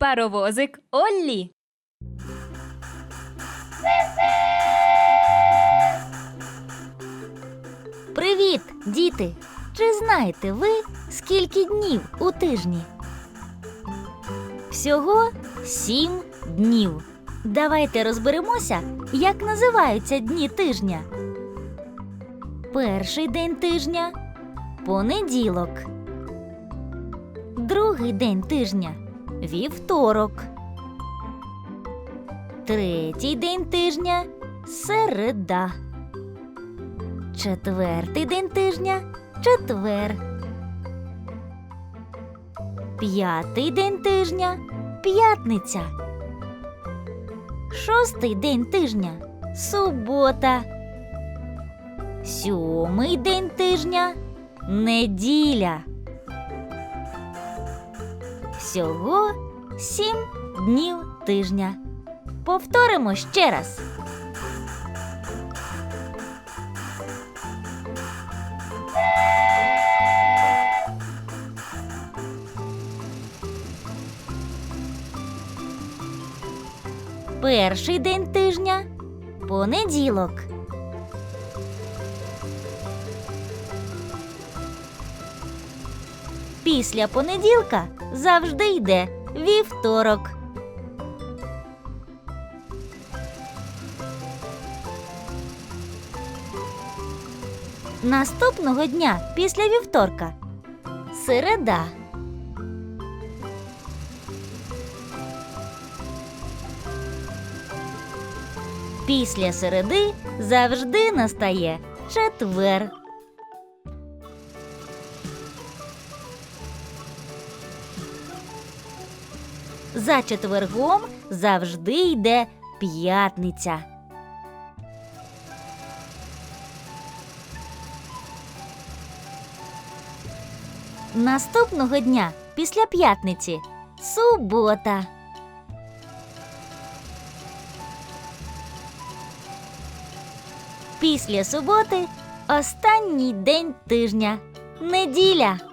Паровозик Оллі. Привіт, діти! Чи знаєте ви, скільки днів у тижні? Всього сім днів. Давайте розберемося, як називаються дні тижня. Перший день тижня понеділок. Другий день тижня вівторок. Третій день тижня середа. Четвертий день тижня четвер. П'ятий день тижня п'ятниця. Шостий день тижня субота. Сьомий день тижня неділя. Всього сім днів тижня. Повторимо ще раз. Перший день тижня понеділок. Після понеділка завжди йде вівторок. Наступного дня після вівторка середа. Після середи завжди настає четвер. За четвергом завжди йде п'ятниця. Наступного дня після п'ятниці субота. Після суботи останній день тижня неділя.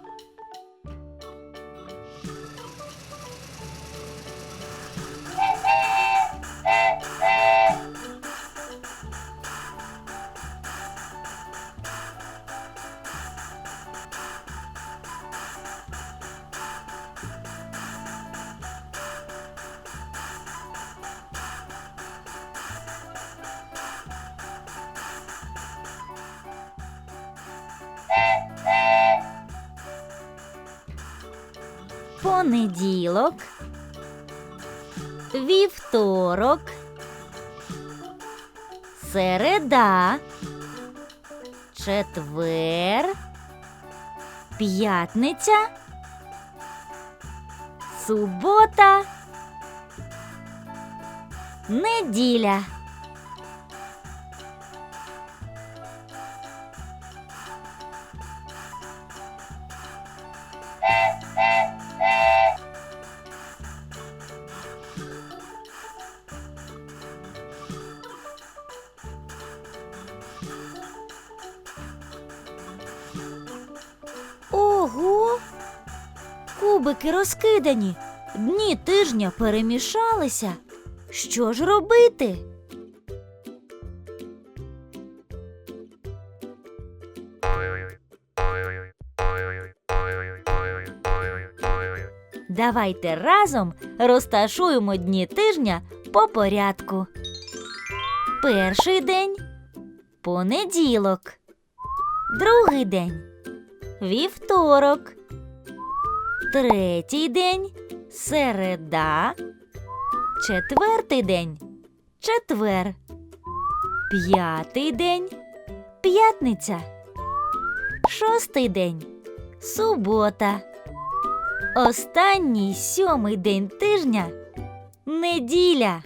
Понеділок, вівторок, середа, четвер, п'ятниця, субота, неділя. Кубики розкидані, дні тижня перемішалися. Що ж робити? Давайте разом розташуємо дні тижня по порядку. Перший день понеділок. Другий день вівторок. Третій день середа. Четвертий день четвер. П'ятий день п'ятниця. Шостий день субота. Останній сьомий день тижня неділя.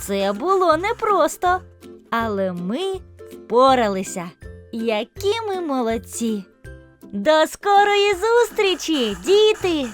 Це було непросто, але ми впоралися. Які ми молодці! До скорої зустрічі, діти!